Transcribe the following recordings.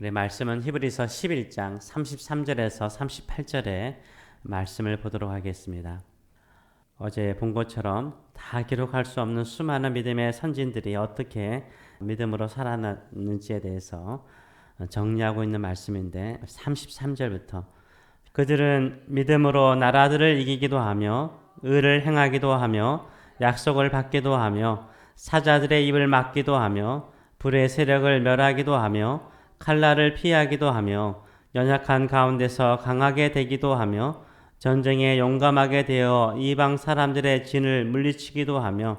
우리 말씀은 히브리서 11장 33절에서 38절의 말씀을 보도록 하겠습니다. 어제 본 것처럼 다 기록할 수 없는 수많은 믿음의 선진들이 어떻게 믿음으로 살아났는지에 대해서 정리하고 있는 말씀인데 33절부터 그들은 믿음으로 나라들을 이기기도 하며 의를 행하기도 하며 약속을 받기도 하며 사자들의 입을 막기도 하며 불의 세력을 멸하기도 하며 칼날을 피하기도 하며 연약한 가운데서 강하게 되기도 하며 전쟁에 용감하게 되어 이방 사람들의 진을 물리치기도 하며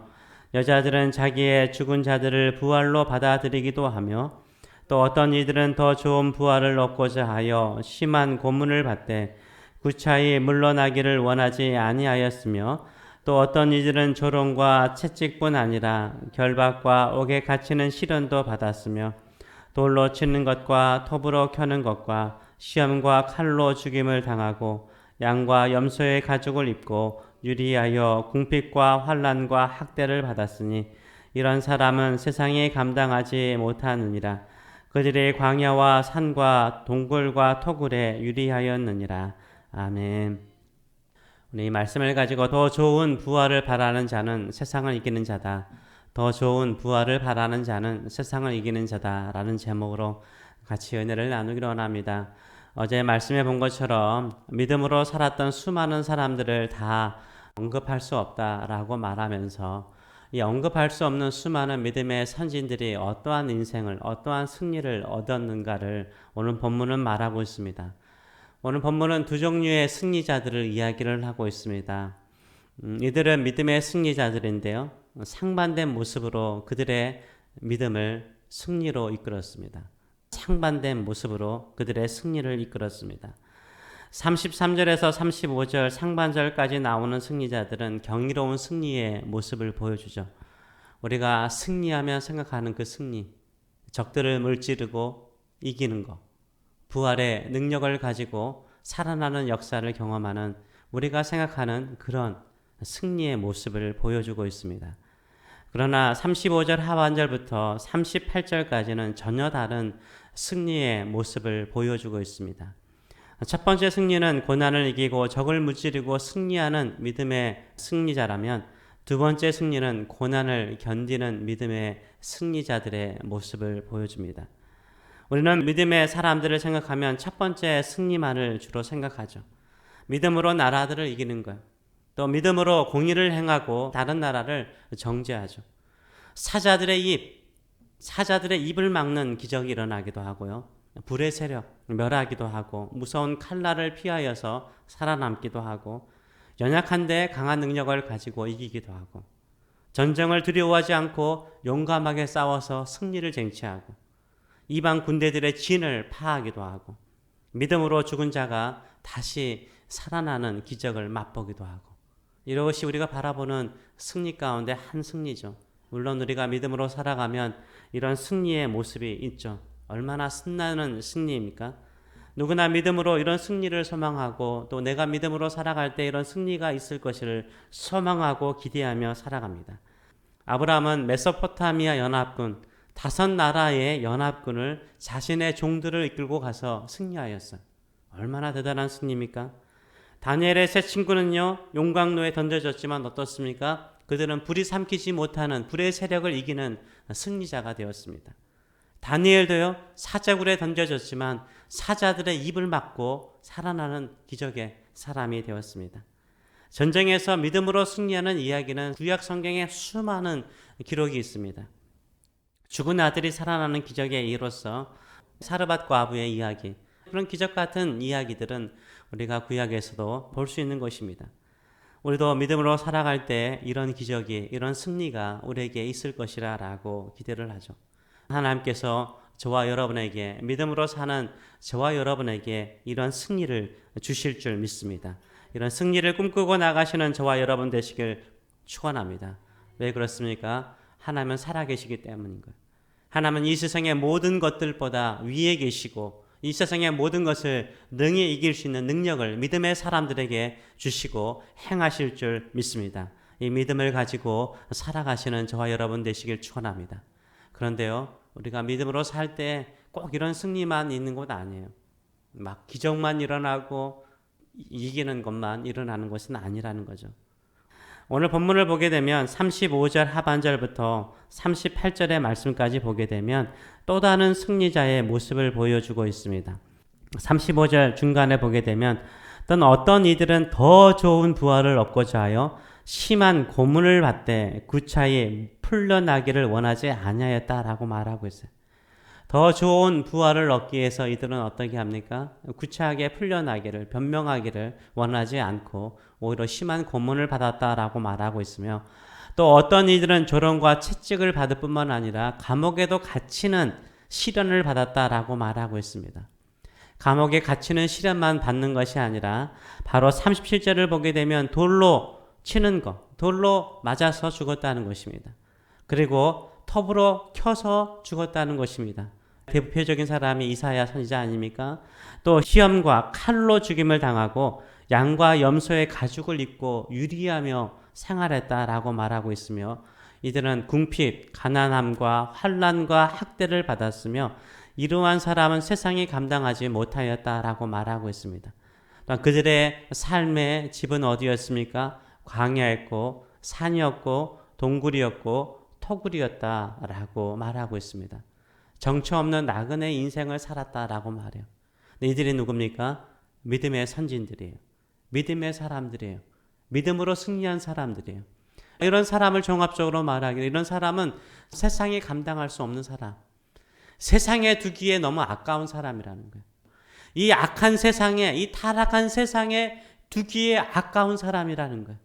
여자들은 자기의 죽은 자들을 부활로 받아들이기도 하며 또 어떤 이들은 더 좋은 부활을 얻고자 하여 심한 고문을 받되 구차히 물러나기를 원하지 아니하였으며 또 어떤 이들은 조롱과 채찍뿐 아니라 결박과 옥에 갇히는 시련도 받았으며 돌로 치는 것과 톱으로 켜는 것과 시험과 칼로 죽임을 당하고 양과 염소의 가죽을 입고 유리하여 궁핍과 환란과 학대를 받았으니 이런 사람은 세상에 감당하지 못하느니라 그들의 광야와 산과 동굴과 토굴에 유리하였느니라 아멘. 우리 말씀을 가지고 더 좋은 부활을 바라는 자는 세상을 이기는 자다. 더 좋은 부활을 바라는 자는 세상을 이기는 자다라는 제목으로 같이 은혜를 나누기로 원합니다. 어제 말씀해 본 것처럼 믿음으로 살았던 수많은 사람들을 다 언급할 수 없다라고 말하면서 이 언급할 수 없는 수많은 믿음의 선진들이 어떠한 인생을 어떠한 승리를 얻었는가를 오늘 본문은 말하고 있습니다. 오늘 본문은 두 종류의 승리자들을 이야기를 하고 있습니다. 음, 이들은 믿음의 승리자들인데요. 상반된 모습으로 그들의 믿음을 승리로 이끌었습니다. 상반된 모습으로 그들의 승리를 이끌었습니다. 33절에서 35절 상반절까지 나오는 승리자들은 경이로운 승리의 모습을 보여주죠. 우리가 승리하면 생각하는 그 승리, 적들을 물찌르고 이기는 것, 부활의 능력을 가지고 살아나는 역사를 경험하는 우리가 생각하는 그런 승리의 모습을 보여주고 있습니다. 그러나 35절 하반절부터 38절까지는 전혀 다른 승리의 모습을 보여주고 있습니다. 첫 번째 승리는 고난을 이기고 적을 무찌르고 승리하는 믿음의 승리자라면 두 번째 승리는 고난을 견디는 믿음의 승리자들의 모습을 보여줍니다. 우리는 믿음의 사람들을 생각하면 첫 번째 승리만을 주로 생각하죠. 믿음으로 나라들을 이기는 것. 또 믿음으로 공의를 행하고 다른 나라를 정죄하죠. 사자들의 입, 사자들의 입을 막는 기적이 일어나기도 하고요. 불의 세력, 멸하기도 하고 무서운 칼날을 피하여서 살아남기도 하고 연약한데 강한 능력을 가지고 이기기도 하고 전쟁을 두려워하지 않고 용감하게 싸워서 승리를 쟁취하고 이방 군대들의 진을 파하기도 하고 믿음으로 죽은 자가 다시 살아나는 기적을 맛보기도 하고 이것이 우리가 바라보는 승리 가운데 한 승리죠. 물론 우리가 믿음으로 살아가면 이런 승리의 모습이 있죠. 얼마나 신나는 승리입니까? 누구나 믿음으로 이런 승리를 소망하고 또 내가 믿음으로 살아갈 때 이런 승리가 있을 것을 소망하고 기대하며 살아갑니다. 아브라함은 메소포타미아 연합군 다섯 나라의 연합군을 자신의 종들을 이끌고 가서 승리하였어요. 얼마나 대단한 승리입니까? 다니엘의 세 친구는요, 용광로에 던져졌지만 어떻습니까? 그들은 불이 삼키지 못하는 불의 세력을 이기는 승리자가 되었습니다. 다니엘도요, 사자굴에 던져졌지만 사자들의 입을 막고 살아나는 기적의 사람이 되었습니다. 전쟁에서 믿음으로 승리하는 이야기는 구약 성경에 수많은 기록이 있습니다. 죽은 아들이 살아나는 기적의 이로서 사르밧 과부의 이야기 그런 기적 같은 이야기들은 우리가 구약에서도 볼 수 있는 것입니다. 우리도 믿음으로 살아갈 때 이런 기적이 이런 승리가 우리에게 있을 것이라라고 기대를 하죠. 하나님께서 저와 여러분에게 믿음으로 사는 저와 여러분에게 이런 승리를 주실 줄 믿습니다. 이런 승리를 꿈꾸고 나가시는 저와 여러분 되시길 축원합니다. 왜 그렇습니까? 하나님은 살아계시기 때문인 거예요. 하나님은 이 세상의 모든 것들보다 위에 계시고 이 세상의 모든 것을 능히 이길 수 있는 능력을 믿음의 사람들에게 주시고 행하실 줄 믿습니다. 이 믿음을 가지고 살아가시는 저와 여러분 되시길 축원합니다. 그런데요, 우리가 믿음으로 살 때 꼭 이런 승리만 있는 것 아니에요. 막 기적만 일어나고 이기는 것만 일어나는 것은 아니라는 거죠. 오늘 본문을 보게 되면 35절 하반절부터 38절의 말씀까지 보게 되면 또 다른 승리자의 모습을 보여주고 있습니다. 35절 중간에 보게 되면 또는 어떤 이들은 더 좋은 부활을 얻고자 하여 심한 고문을 받되 구차히 풀려나기를 원하지 아니하였다라고 말하고 있어요. 더 좋은 부활을 얻기 위해서 이들은 어떻게 합니까? 구차하게 풀려나기를 변명하기를 원하지 않고 오히려 심한 고문을 받았다라고 말하고 있으며 또 어떤 이들은 조롱과 채찍을 받을 뿐만 아니라 감옥에도 갇히는 시련을 받았다라고 말하고 있습니다. 감옥에 갇히는 시련만 받는 것이 아니라 바로 37절을 보게 되면 돌로 치는 것, 돌로 맞아서 죽었다는 것입니다. 그리고 톱으로 켜서 죽었다는 것입니다. 대표적인 사람이 이사야 선지자 아닙니까? 또 시험과 칼로 죽임을 당하고 양과 염소의 가죽을 입고 유리하며 생활했다라고 말하고 있으며 이들은 궁핍, 가난함과 환란과 학대를 받았으며 이러한 사람은 세상이 감당하지 못하였다라고 말하고 있습니다. 그들의 삶의 집은 어디였습니까? 광야였고 산이었고 동굴이었고 토굴이었다라고 말하고 있습니다. 정처 없는 나그네 인생을 살았다라고 말해요. 이들이 누굽니까? 믿음의 선진들이에요. 믿음의 사람들이에요. 믿음으로 승리한 사람들이에요. 이런 사람을 종합적으로 말하기를 이런 사람은 세상이 감당할 수 없는 사람. 세상에 두기에 너무 아까운 사람이라는 거예요. 이 악한 세상에, 이 타락한 세상에 두기에 아까운 사람이라는 거예요.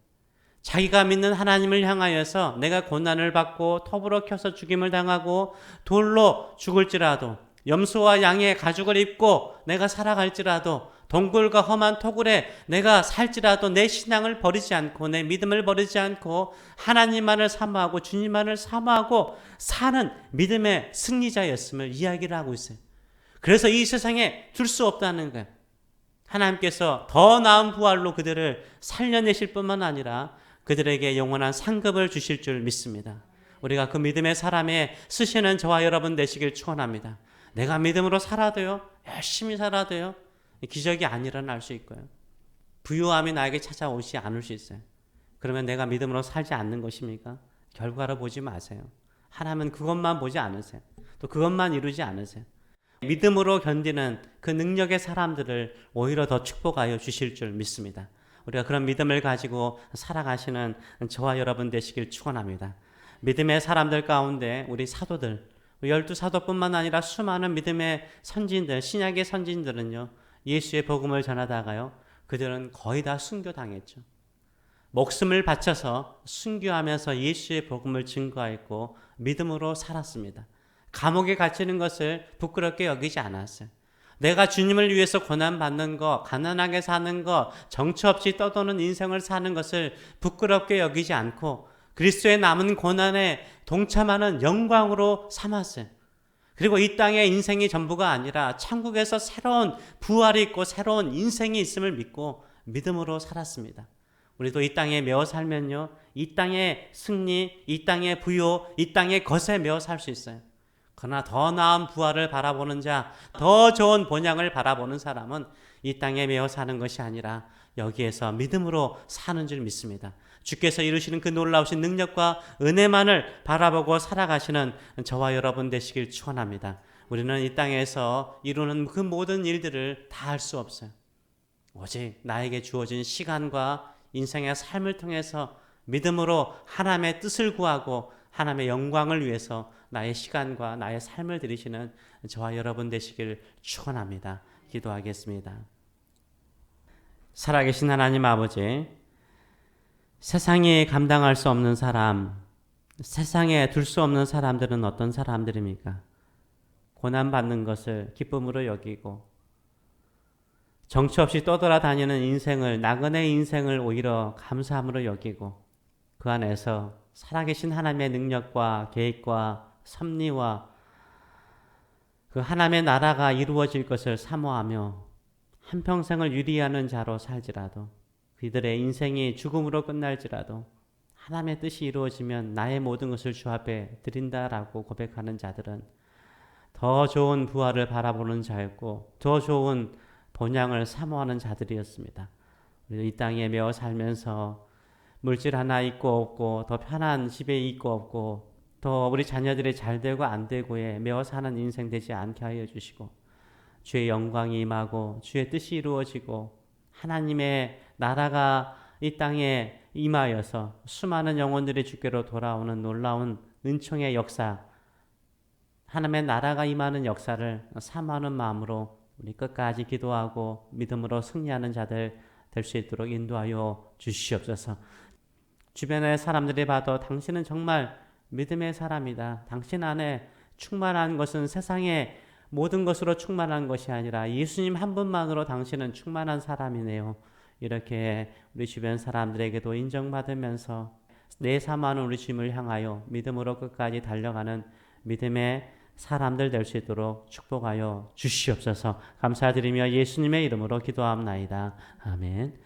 자기가 믿는 하나님을 향하여서 내가 고난을 받고 톱으로 켜서 죽임을 당하고 돌로 죽을지라도 염소와 양의 가죽을 입고 내가 살아갈지라도 동굴과 험한 토굴에 내가 살지라도 내 신앙을 버리지 않고 내 믿음을 버리지 않고 하나님만을 사모하고 주님만을 사모하고 사는 믿음의 승리자였음을 이야기를 하고 있어요. 그래서 이 세상에 둘 수 없다는 거예요. 하나님께서 더 나은 부활로 그들을 살려내실 뿐만 아니라 그들에게 영원한 상급을 주실 줄 믿습니다. 우리가 그 믿음의 사람에 쓰시는 저와 여러분 되시길 축원합니다. 내가 믿음으로 살아도요. 열심히 살아도요. 기적이 안 일어날 수 있고요. 부유함이 나에게 찾아오지 않을 수 있어요. 그러면 내가 믿음으로 살지 않는 것입니까? 결과를 보지 마세요. 하나님은 그것만 보지 않으세요. 또 그것만 이루지 않으세요. 믿음으로 견디는 그 능력의 사람들을 오히려 더 축복하여 주실 줄 믿습니다. 우리가 그런 믿음을 가지고 살아가시는 저와 여러분 되시길 축원합니다. 믿음의 사람들 가운데 우리 사도들, 열두 사도뿐만 아니라 수많은 믿음의 선진들, 신약의 선진들은요, 예수의 복음을 전하다가요, 그들은 거의 다 순교당했죠. 목숨을 바쳐서 순교하면서 예수의 복음을 증거했고 믿음으로 살았습니다. 감옥에 갇히는 것을 부끄럽게 여기지 않았어요. 내가 주님을 위해서 고난받는 것, 가난하게 사는 것, 정처 없이 떠도는 인생을 사는 것을 부끄럽게 여기지 않고 그리스도의 남은 고난에 동참하는 영광으로 삼았어요. 그리고 이 땅의 인생이 전부가 아니라 천국에서 새로운 부활이 있고 새로운 인생이 있음을 믿고 믿음으로 살았습니다. 우리도 이 땅에 매어 살면요. 이 땅의 승리, 이 땅의 부요, 이 땅의 것에 매어 살 수 있어요. 그러나 더 나은 부활을 바라보는 자, 더 좋은 본향을 바라보는 사람은 이 땅에 매어 사는 것이 아니라 여기에서 믿음으로 사는 줄 믿습니다. 주께서 이루시는 그 놀라우신 능력과 은혜만을 바라보고 살아가시는 저와 여러분 되시길 축원합니다. 우리는 이 땅에서 이루는 그 모든 일들을 다 할 수 없어요. 오직 나에게 주어진 시간과 인생의 삶을 통해서 믿음으로 하나님의 뜻을 구하고 하나님의 영광을 위해서 나의 시간과 나의 삶을 들이시는 저와 여러분 되시길 축원합니다. 기도하겠습니다. 살아계신 하나님 아버지, 세상에 감당할 수 없는 사람, 세상에 둘 수 없는 사람들은 어떤 사람들입니까? 고난받는 것을 기쁨으로 여기고, 정처 없이 떠돌아다니는 인생을, 나그네 인생을 오히려 감사함으로 여기고, 그 안에서 살아계신 하나님의 능력과 계획과 섭리와 그 하나님의 나라가 이루어질 것을 사모하며 한평생을 유리하는 자로 살지라도 그들의 인생이 죽음으로 끝날지라도 하나님의 뜻이 이루어지면 나의 모든 것을 주 앞에 드린다라고 고백하는 자들은 더 좋은 부활을 바라보는 자였고 더 좋은 본향을 사모하는 자들이었습니다. 우리 이 땅에 매어 살면서 물질 하나 있고 없고 더 편한 집에 있고 없고 더 우리 자녀들이 잘 되고 안 되고에 매어 사는 인생 되지 않게 하여 주시고 주의 영광이 임하고 주의 뜻이 이루어지고 하나님의 나라가 이 땅에 임하여서 수많은 영혼들이 주께로 돌아오는 놀라운 은총의 역사 하나님의 나라가 임하는 역사를 사모하는 마음으로 우리 끝까지 기도하고 믿음으로 승리하는 자들 될 수 있도록 인도하여 주시옵소서. 주변의 사람들이 봐도 당신은 정말 믿음의 사람이다. 당신 안에 충만한 것은 세상의 모든 것으로 충만한 것이 아니라 예수님 한 분만으로 당신은 충만한 사람이네요. 이렇게 우리 주변 사람들에게도 인정받으면서 내 사모하는 우리 주님을 향하여 믿음으로 끝까지 달려가는 믿음의 사람들 될 수 있도록 축복하여 주시옵소서. 감사드리며 예수님의 이름으로 기도합나이다. 아멘.